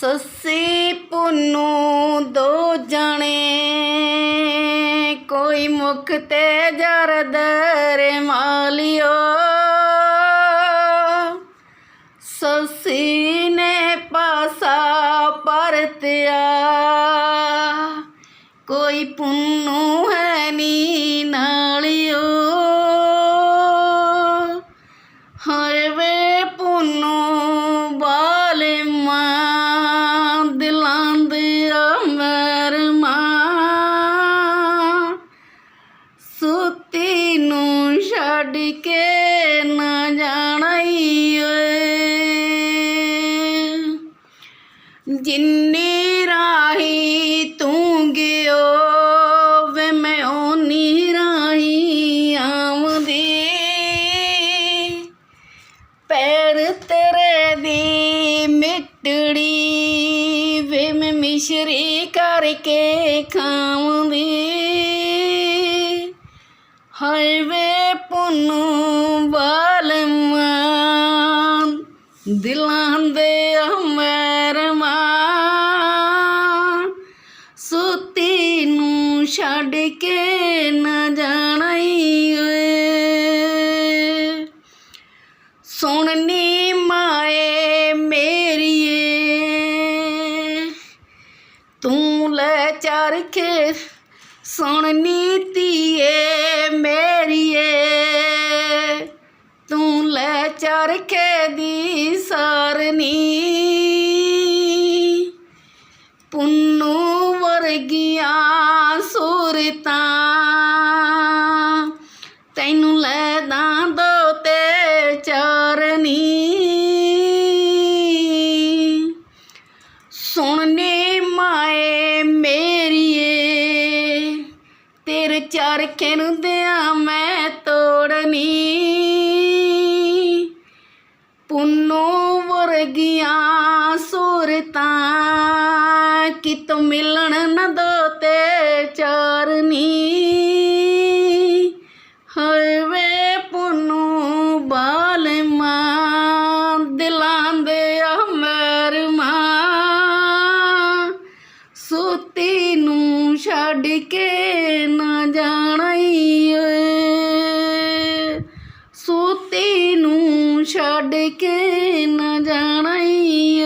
ਸੱਸੀ ਪੁੰਨੂ ਦੋ ਜਣੇ, ਕੋਈ ਮੁਖ ਤੇ ਜਰਦਰ ਮਾਲਿਓ। ਸੱਸੀ ਨੇ ਪਾਸਾ ਪਰਤਿਆ, ਕੋਈ ਪੁੰਨੂ ਹੈ ਨੀ ਨਾਲਿਓ। ਹਰ ਛੱਡ ਕੇ ਨਾ ਜਾਣਈ ਓਏ ਜਿੰਨੀ ਰਾਹੀ ਤੂੰ ਗਿਓ, ਵੇ ਮੈਂ ਓਨੀ ਰਾਹੀ ਆਉਂਦੀ ਪੈਰ ਤੇਰੇ ਦੀ ਮਿੱਟੜੀ, ਵੇ ਮੈਂ ਮਿਸ਼ਰੀ ਕਰਕੇ ਖਾਉਂਦੀ ਹਾਏ ਵੇ ਪੁੰਨੂ ਬਾਲਮਾਂ ਦਿਲਾਂ ਦੇ ਅਮਰਮਾ ਸੁੱਤੀ ਨੂੰ ਛੱਡ ਕੇ ਨਾ ਜਾਣਾ ਓਏ। ਸੁਣਨੀ ਮਾਏ ਮੇਰੀਏ, ਤੂੰ ਲੈ ਚਰਖੇ ਸੁਣਨੀ ਧੀਏ ਮੇਰੀਏ। ਚਰਖੇ ਦੀ ਸਰਨੀ। ਪੁੰਨੂ ਵਰਗੀਆਂ ਸੂਰਤਾਂ ਤੈਨੂੰ ਲੈ ਦਾਂ ਦੋ ਤੇ ਚਰਨੀ। ਸੁਣਨੇ ਮਾਏ ਮੇਰੀਏ, ਤੇਰੇ ਚਰਖੇ ਨੂੰ ਦਿਆਂ ਮੈਂ ਤੋੜਨੀ। ਕਿਤੋਂ ਮਿਲਣ ਨਾ ਦੋ ਤੇ ਚਾਰਨੀ ਹਾਏ ਵੇ ਬਾਲ ਮਾਂ, ਦਿਲਾਂ ਦੇ ਅਮਰਮਾ ਸੁੱਤੀ ਨੂੰ ਛੱਡ ਕੇ ਨਾ ਜਾਣਈ ਓਏ। ਸੁੱਤੀ ਨੂੰ ਛੱਡ ਕੇ ਨਾ ਜਾਣਈ